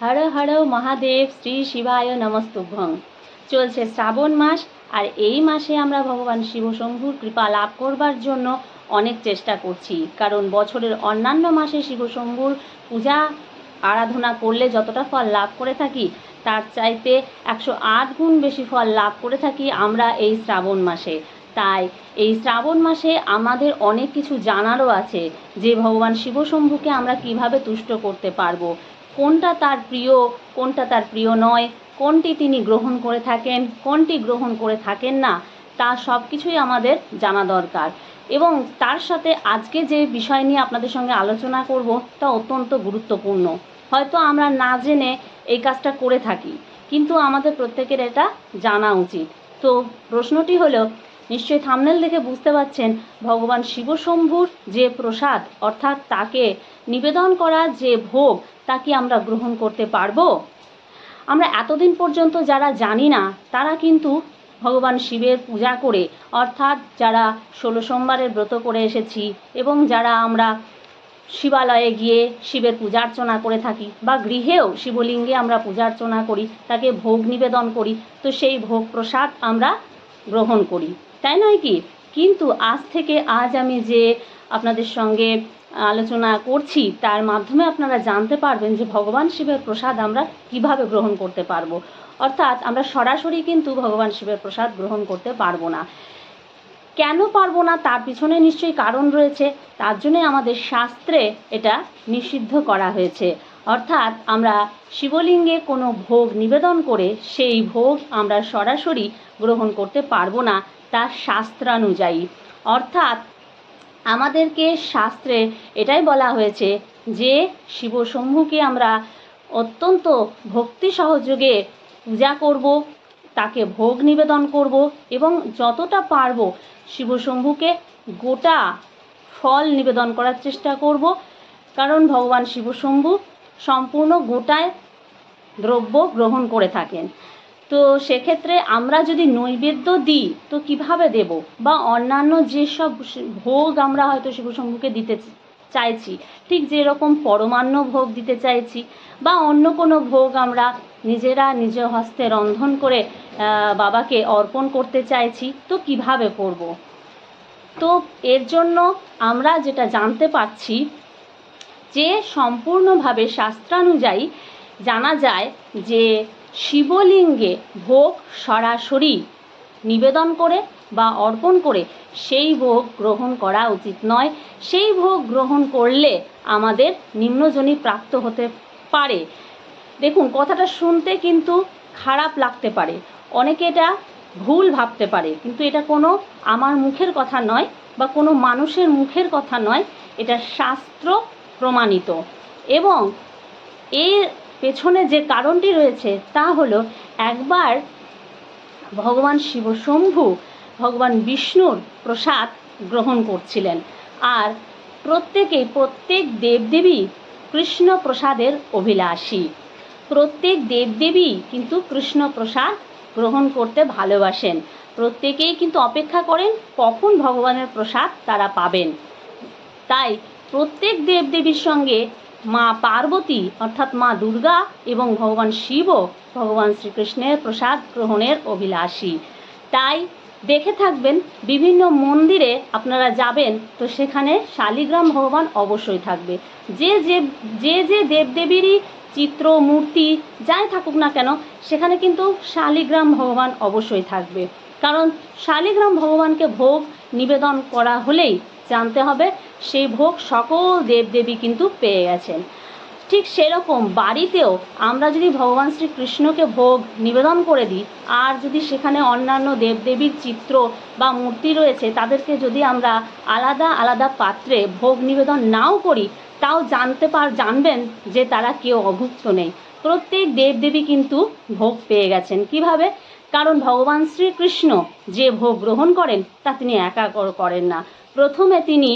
হর হর মহাদেব শ্রী শিবায় নমস্তুভ্যং। চলছে শ্রাবণ মাস, আর এই মাসে আমরা ভগবান শিবশম্ভুর কৃপা লাভ করবার জন্য অনেক চেষ্টা করছি। কারণ বছরের অন্যান্য মাসে শিবশম্ভুর পূজা, আরাধনা করলে যতটা ফল লাভ করে থাকি, তার চাইতে একশো আট গুণ বেশি ফল লাভ করে থাকি আমরা এই শ্রাবণ মাসে। তাই এই শ্রাবণ মাসে আমাদের অনেক কিছু জানারও আছে, যে ভগবান শিবশম্ভুকে আমরা কীভাবে তুষ্ট করতে পারব। কোনটা তার প্রিয়, কোনটা তার প্রিয় নয়, কোনটি তিনি গ্রহণ করে থাকেন, কোনটি গ্রহণ করে থাকেন না, তা সব কিছুই আমাদের জানা দরকার। এবং তার সাথে আজকে যে বিষয় নিয়ে আপনাদের সঙ্গে আলোচনা করব, তা অত্যন্ত গুরুত্বপূর্ণ। হয়তো আমরা না জেনে এই কাজটা করে থাকি, কিন্তু আমাদের প্রত্যেকের এটা জানা উচিত। তো প্রশ্নটি হলো, নিশ্চয়ই থামনেল দেখে বুঝতে পারছেন, ভগবান শিবশম্ভুর যে প্রসাদ, অর্থাৎ তাকে নিবেদন করা যে ভোগ, তা কি আমরা গ্রহণ করতে পারব? আমরা এতদিন পর্যন্ত যারা জানি না, তারা কিন্তু ভগবান শিবের পূজা করে, অর্থাৎ যারা ষোলো সোমবারের ব্রত করে এসেছি এবং যারা আমরা শিবালয়ে গিয়ে শিবের পূজার্চনা করে থাকি বা গৃহেও শিবলিঙ্গে আমরা পূজার্চনা করি, তাকে ভোগ নিবেদন করি, তো সেই ভোগ প্রসাদ আমরা গ্রহণ করি। তাই নয় কি? কিন্তু আজ থেকে আজ আমি যে আপনাদের সঙ্গে আলোচনা করছি, তার মাধ্যমে আপনারা জানতে পারবেন যে ভগবান শিবের প্রসাদ আমরা কীভাবে গ্রহণ করতে পারব। অর্থাৎ আমরা সরাসরি কিন্তু ভগবান শিবের প্রসাদ গ্রহণ করতে পারব না। কেন পারব না? তার পিছনে নিশ্চয়ই কারণ রয়েছে। তার জন্যে আমাদের শাস্ত্রে এটা নিষিদ্ধ করা হয়েছে। অর্থাৎ আমরা শিবলিঙ্গে কোনো ভোগ নিবেদন করে সেই ভোগ আমরা সরাসরি গ্রহণ করতে পারব না তার শাস্ত্রানুযায়ী। অর্থাৎ আমাদেরকে শাস্ত্রে এটাই বলা হয়েছে যে শিবশম্ভুকে আমরা অত্যন্ত ভক্তি সহযোগে পূজা করব, তাকে ভোগ নিবেদন করব এবং যতটা পারব শিবশম্ভুকে গোটা ফল নিবেদন করার চেষ্টা করব। কারণ ভগবান শিবশম্ভু সম্পূর্ণ গোটায় দ্রব্য গ্রহণ করে থাকেন। তো সেক্ষেত্রে আমরা যদি নৈবেদ্য দিই, তো কীভাবে দেব? বা অন্যান্য যেসব ভোগ আমরা হয়তো শিবশম্ভুকে দিতে চাইছি, ঠিক যেরকম পরমান্ন ভোগ দিতে চাইছি, বা অন্য কোনো ভোগ আমরা নিজেরা নিজ হস্তে রন্ধন করে বাবাকে অর্পণ করতে চাইছি, তো কীভাবে করব? তো এর জন্য আমরা যেটা জানতে পারছি, যে সম্পূর্ণভাবে শাস্ত্রানুযায়ী জানা যায় যে শিবলিঙ্গে ভোগ সরাসরি নিবেদন করে বা অর্পণ করে, সেই ভোগ গ্রহণ করা উচিত নয়। সেই ভোগ গ্রহণ করলে আমাদের নিম্নজনী প্রাপ্ত হতে পারে। দেখুন, কথাটা শুনতে কিন্তু খারাপ লাগতে পারে। অনেকে এটা ভুল ভাবতে পারে, কিন্তু এটা কোনো আমার মুখের কথা নয় বা কোনো মানুষের মুখের কথা নয়। এটা শাস্ত্র প্রমাণিত। এবং এর পেছনে যে কারণটি রয়েছে তা হলো একবার ভগবান শিবশম্ভু, ভগবান বিষ্ণুর প্রসাদ গ্রহণ করছিলেন। আর প্রত্যেকেই প্রত্যেক দেবদেবী কৃষ্ণ প্রসাদের অভিলাষী। প্রত্যেক দেবদেবী কিন্তু কৃষ্ণ প্রসাদ গ্রহণ করতে ভালোবাসেন। প্রত্যেকেই কিন্তু অপেক্ষা করেন কখন ভগবানের প্রসাদ তারা পাবেন। তাই প্রত্যেক দেবদেবীর সঙ্গে মা পার্বতী, অর্থাৎ মা দুর্গা এবং ভগবান শিবও ভগবান শ্রীকৃষ্ণের প্রসাদ গ্রহণের অভিলাষী। তাই দেখে থাকবেন, বিভিন্ন মন্দিরে আপনারা যাবেন, তো সেখানে শালিগ্রাম ভগবান অবশ্যই থাকবে। যে যে যে যে দেবদেবীরই চিত্র, মূর্তি যাই থাকুক না কেন, সেখানে কিন্তু শালিগ্রাম ভগবান অবশ্যই থাকবে। কারণ শালিগ্রাম ভগবানকে ভোগ নিবেদন করা হলেই জানতে হবে, সেই ভোগ সকল দেবদেবী কিন্তু পেয়ে গেছেন। ঠিক সেরকম বাড়িতেও আমরা যদি ভগবান শ্রীকৃষ্ণকে ভোগ নিবেদন করে দিই, আর যদি সেখানে অন্যান্য দেবদেবীর চিত্র বা মূর্তি রয়েছে, তাদেরকে যদি আমরা আলাদা আলাদা পাত্রে ভোগ নিবেদন নাও করি, তাও জানতে পার, জানবেন যে তারা কেউ অভুক্ত নেই। প্রত্যেক দেবদেবী কিন্তু ভোগ পেয়ে গেছেন। কীভাবে? কারণ ভগবান শ্রীকৃষ্ণ যে ভোগ গ্রহণ করেন, তা তিনি একা করেন না। প্রথমে তিনি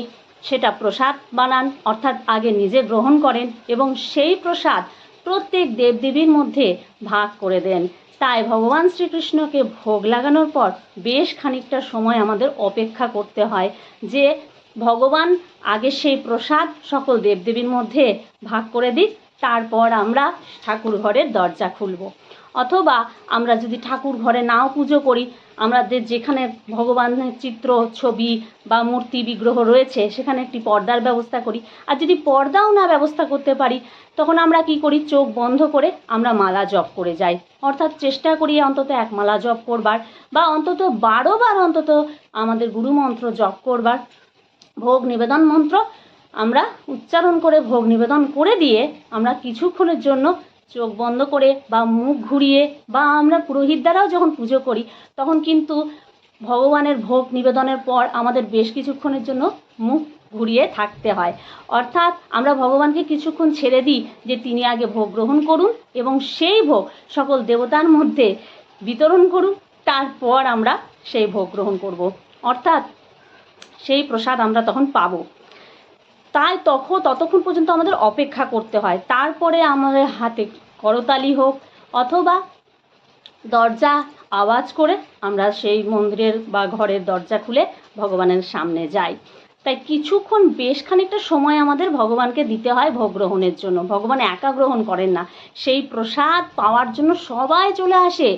সেটা প্রসাদ বানান, অর্থাৎ আগে নিজে গ্রহণ করেন এবং সেই প্রসাদ প্রত্যেক দেবদেবীর মধ্যে ভাগ করে দেন। তাই ভগবান শ্রীকৃষ্ণকে ভোগ লাগানোর পর বেশ খানিকটা সময় আমাদের অপেক্ষা করতে হয় যে ভগবান আগে সেই প্রসাদ সকল দেবদেবীর মধ্যে ভাগ করে দিক, তারপর আমরা ঠাকুর ঘরের দরজা খুলব। অথবা আমরা যদি ঠাকুর ঘরে নাও পুজো করি আমাদের যেখানে ভগবানের চিত্র, ছবি বা মূর্তি বিগ্রহ রয়েছে, সেখানে একটি পর্দার ব্যবস্থা করি। আর যদি পর্দাও না ব্যবস্থা করতে পারি, তখন আমরা কি করি? চোখ বন্ধ করে আমরা মালা জপ করে যাই। অর্থাৎ চেষ্টা করি অন্তত এক মালা জপ করবার বা অন্তত বারো বার অন্তত আমাদের গুরুমন্ত্র জপ করবার। ভোগ নিবেদন মন্ত্র আমরা উচ্চারণ করে, ভোগ নিবেদন করে দিয়ে আমরা কিছুক্ষণের জন্য চোখ বন্ধ করে বা মুখ ঘুরিয়ে বা আমরা পুরোহিত দ্বারাও যখন পুজো করি, তখন কিন্তু ভগবানের ভোগ নিবেদনের পর আমাদের বেশ কিছুক্ষণের জন্য মুখ ঘুরিয়ে থাকতে হয়। অর্থাৎ আমরা ভগবানকে কিছুক্ষণ ছেড়ে দিই যে তিনি আগে ভোগ গ্রহণ করুন এবং সেই ভোগ সকল দেবতার মধ্যে বিতরণ করুন, তারপর আমরা সেই ভোগ গ্রহণ করব। অর্থাৎ সেই প্রসাদ আমরা তখন পাবো। তাই তখন ততক্ষণ পর্যন্ত আমাদের অপেক্ষা করতে হয়। তারপরে আমাদের হাতে করতালি হোক অথবা দরজা আওয়াজ করে আমরা সেই মন্দিরের বা ঘরের দরজা খুলে ভগবানের সামনে যাই। তাই কিছুক্ষণ বেশ খানিকটা সময় আমাদের ভগবানকে দিতে হয় ভোগ গ্রহণের জন্য। ভগবান একা গ্রহণ করেন না। সেই প্রসাদ পাওয়ার জন্য সবাই চলে আসে।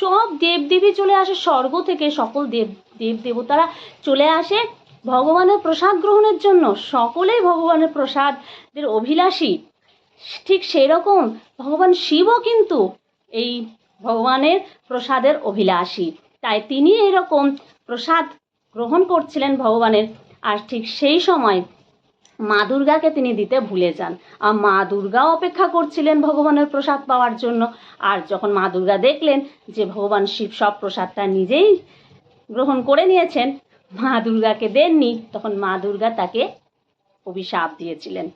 সব দেবদেবী চলে আসে। স্বর্গ থেকে সকল দেব দেব দেবতারা চলে আসে। ভগবানের প্রসাদ গ্রহণের জন্য সকলেই ভগবানের প্রসাদের অভিলাষী। ঠিক সেই রকম ভগবান শিবও কিন্তু এই ভগবানের প্রসাদের অভিলাষী। তাই তিনি এরকম প্রসাদ গ্রহণ করছিলেন ভগবানের। আর ঠিক সেই সময় মা দুর্গাকে তিনি দিতে ভুলে যান। আর মা দুর্গাও অপেক্ষা করছিলেন ভগবানের প্রসাদ পাওয়ার জন্য। আর যখন মা দুর্গা দেখলেন যে ভগবান শিব সব প্রসাদটা নিজেই গ্রহণ করে নিয়েছেন মা দুর্গাকে দেননি, তখন মা দুর্গা তাকে অভিশাপ দিয়েছিলেন।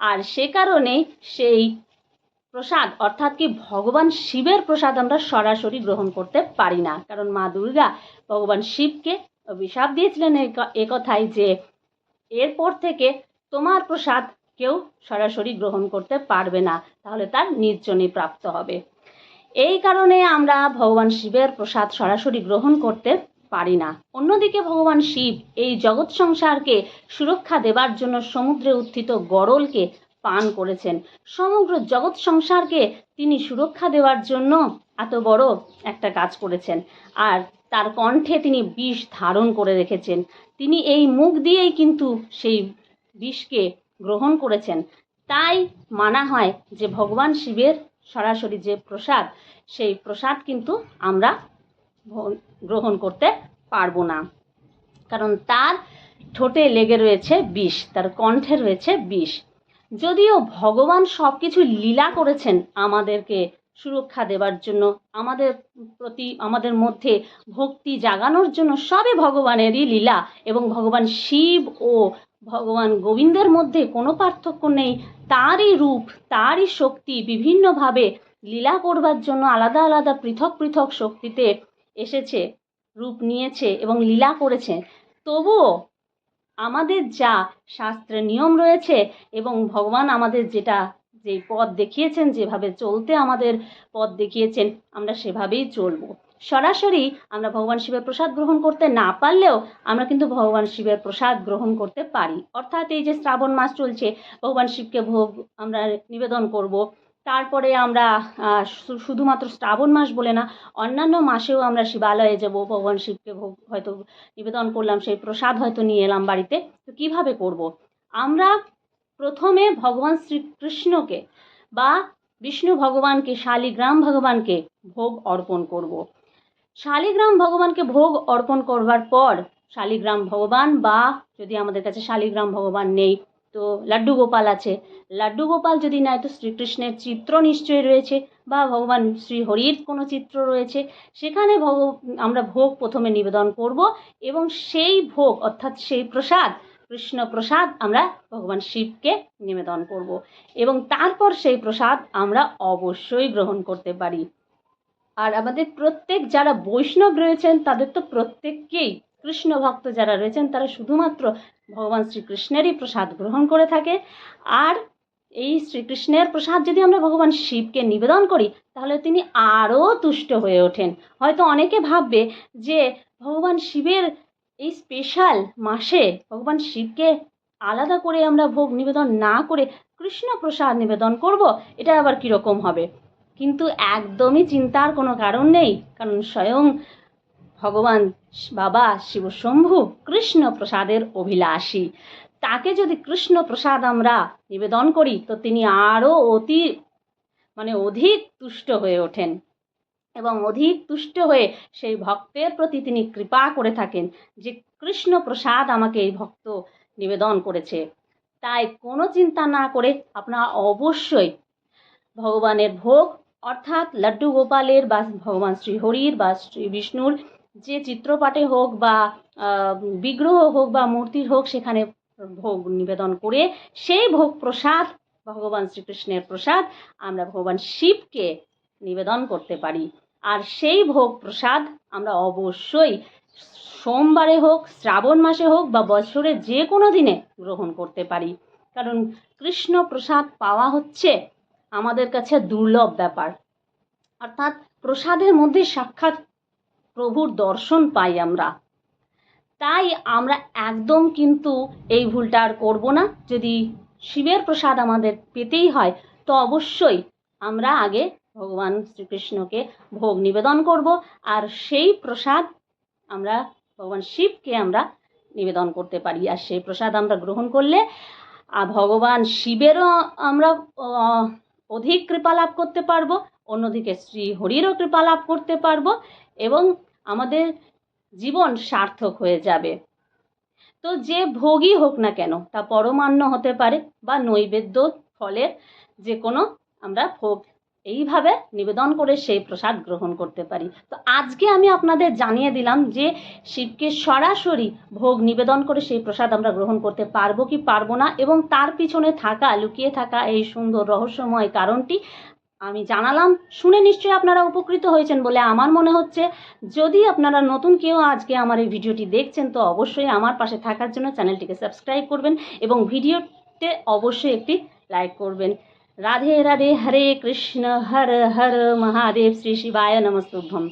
আর সে কারণে সেই প্রসাদ, অর্থাৎ কি ভগবান শিবের প্রসাদ আমরা সরাসরি গ্রহণ করতে পারি না। কারণ মা দুর্গা ভগবান শিবকে অভিশাপ দিয়েছিলেন এ কথাই যে এরপর থেকে তোমার প্রসাদ কেউ সরাসরি গ্রহণ করতে পারবে না, তাহলে তার নির্জনই প্রাপ্ত হবে। এই কারণে আমরা ভগবান শিবের প্রসাদ সরাসরি গ্রহণ করতে পারি না। অন্যদিকে ভগবান শিব এই জগৎ সংসারকে সুরক্ষা দেবার জন্য সমুদ্রে উত্থিত গরলকে পান করেছেন। সমগ্র জগৎ সংসারকে তিনি সুরক্ষা দেওয়ার জন্য এত বড় একটা কাজ করেছেন। আর তার কণ্ঠে তিনি বিষ ধারণ করে রেখেছেন। তিনি এই মুখ দিয়েই কিন্তু সেই বিষকে গ্রহণ করেছেন। তাই মানা হয় যে ভগবান শিবের সরাসরি যে প্রসাদ, সেই প্রসাদ কিন্তু আমরা গ্রহণ করতে পারব না। কারণ তার ঠোঁটে লেগে রয়েছে বিষ, তার কণ্ঠে রয়েছে বিষ। যদিও ভগবান সব কিছু লীলা করেছেন আমাদেরকে সুরক্ষা দেবার জন্য, আমাদের প্রতি, আমাদের মধ্যে ভক্তি জাগানোর জন্য সবই ভগবানেরই লীলা এবং ভগবান শিব ও ভগবান গোবিন্দের মধ্যে কোনো পার্থক্য নেই। তারই রূপ, তারই শক্তি বিভিন্নভাবে লীলা করবার জন্য আলাদা আলাদা পৃথক পৃথক শক্তিতে এসেছে, রূপ নিয়েছে এবং লীলা করেছে। তবুও আমাদের যা শাস্ত্রে নিয়ম রয়েছে এবং ভগবান আমাদের যেটা, যে পথ দেখিয়েছেন, যেভাবে চলতে আমাদের পথ দেখিয়েছেন, আমরা সেভাবেই চলবো। সরাসরি আমরা ভগবান শিবের প্রসাদ গ্রহণ করতে না পারলেও আমরা কিন্তু ভগবান শিবের প্রসাদ গ্রহণ করতে পারি। অর্থাৎ এই যে শ্রাবণ মাস চলছে, ভগবান শিবকে ভোগ আমরা নিবেদন করব। তারপরে আমরা শুধুমাত্র শ্রাবণ মাস বলে না, অন্যান্য মাসেও আমরা শিবালয়ে যাব, ভগবান শিবকে ভোগ, হয়তো নিবেদন করলাম, সেই প্রসাদ হয়তো নিয়ে এলাম বাড়িতে। তো কীভাবে করব? আমরা প্রথমে ভগবান শ্রীকৃষ্ণকে বা বিষ্ণু ভগবানকে, শালিগ্রাম ভগবানকে ভোগ অর্পণ করব। শালিগ্রাম ভগবানকে ভোগ অর্পণ করবার পর, শালিগ্রাম ভগবান বা যদি আমাদের কাছে শালিগ্রাম ভগবান নেই তো লাড্ডু গোপাল আছে। লাড্ডু গোপাল যদি নাই তো শ্রীকৃষ্ণের চিত্র নিশ্চয়ই রয়েছে বা ভগবান শ্রী হরির কোনো চিত্র রয়েছে। সেখানে ভগ আমরা ভোগ প্রথমে নিবেদন করব এবং সেই ভোগ, অর্থাৎ সেই প্রসাদ, কৃষ্ণ প্রসাদ আমরা ভগবান শিবকে নিবেদন করব। এবং তারপর সেই প্রসাদ আমরা অবশ্যই গ্রহণ করতে পারি। আর আমাদের প্রত্যেক যারা বৈষ্ণব রয়েছেন, তাদের তো প্রত্যেককেই কৃষ্ণ ভক্ত যারা রয়েছেন, তারা শুধুমাত্র ভগবান শ্রীকৃষ্ণেরই প্রসাদ গ্রহণ করে থাকে। আর এই শ্রীকৃষ্ণের প্রসাদ যদি আমরা ভগবান শিবকে নিবেদন করি, তাহলে তিনি আরও তুষ্ট হয়ে ওঠেন। হয়তো অনেকে ভাববে যে ভগবান শিবের এই স্পেশাল মাসে ভগবান শিবকে আলাদা করে আমরা ভোগ নিবেদন না করে কৃষ্ণ প্রসাদ নিবেদন করব, এটা আবার কীরকম হবে? কিন্তু একদমই চিন্তার কোনো কারণ নেই। কারণ স্বয়ং ভগবান বাবা শিবশম্ভু কৃষ্ণ প্রসাদের অভিলাষী। তাকে যদি কৃষ্ণ প্রসাদ আমরা নিবেদন করি, তো তিনি আরও অতি মানে অধিক তুষ্ট হয়ে ওঠেন। এবং অধিক তুষ্ট হয়ে সেই ভক্তের প্রতি তিনি কৃপা করে থাকেন যে কৃষ্ণ প্রসাদ আমাকে এই ভক্ত নিবেদন করেছে। তাই কোনো চিন্তা না করে আপনারা অবশ্যই ভগবানের ভোগ, অর্থাৎ লাড্ডু গোপালের বা ভগবান শ্রীহরির বা শ্রী বিষ্ণুর যে চিত্রপাটে হোক বা বিগ্রহ হোক বা মূর্তির হোক সেখানে ভোগ নিবেদন করে সেই ভোগ প্রসাদ, ভগবান শ্রীকৃষ্ণের প্রসাদ আমরা ভগবান শিবকে নিবেদন করতে পারি। আর সেই ভোগ প্রসাদ আমরা অবশ্যই সোমবারে হোক, শ্রাবণ মাসে হোক বা বছরের যে কোনো দিনে গ্রহণ করতে পারি। কারণ কৃষ্ণ প্রসাদ পাওয়া হচ্ছে আমাদের কাছে দুর্লভ ব্যাপার। অর্থাৎ প্রসাদের মধ্যে সাক্ষাৎ প্রভুর দর্শন পাই আমরা। তাই আমরা একদম কিন্তু এই ভুলটা আর করব না। যদি শিবের প্রসাদ আমাদের পেতেই হয়, তো অবশ্যই আমরা আগে ভগবান শ্রীকৃষ্ণকে ভোগ নিবেদন করব আর সেই প্রসাদ আমরা, ভগবান শিবকে আমরা নিবেদন করতে পারি। আর সেই প্রসাদ আমরা গ্রহণ করলে আর ভগবান শিবেরও আমরা অধিক কৃপা লাভ করতে পারব, অন্যদিকে শ্রী হরিরও কৃপা লাভ করতে পারব এবং আমাদের জীবন সার্থক হয়ে যাবে। তো যে ভোগই হোক না কেন, তা পরমান্ন হতে পারে বা নৈবেদ্য ফলের যে কোনো আমরা ভোগ। এইভাবে নিবেদন করে সেই প্রসাদ গ্রহণ করতে পারি। তো আজকে আমি আপনাদের জানিয়ে দিলাম যে শিবকে সরাসরি ভোগ নিবেদন করে সেই প্রসাদ আমরা গ্রহণ করতে পারব কি পারব না এবং তার পিছনে থাকা, লুকিয়ে থাকা এই সুন্দর রহস্যময় কারণটি আমি জানালাম, শুনে নিশ্চয়ই আপনারা উপকৃত হয়েছেন বলে আমার মনে হচ্ছে। যদি আপনারা নতুন কেউ আজকে আমার এই ভিডিওটি দেখছেন, তো অবশ্যই আমার পাশে থাকার জন্য চ্যানেলটিকে সাবস্ক্রাইব করবেন এবং ভিডিওতে অবশ্যই একটি লাইক করবেন। রাধে রাধে, হরে কৃষ্ণ, হর হর, মহাদেব, শ্রী শিবায় নমস্তুভ্যম।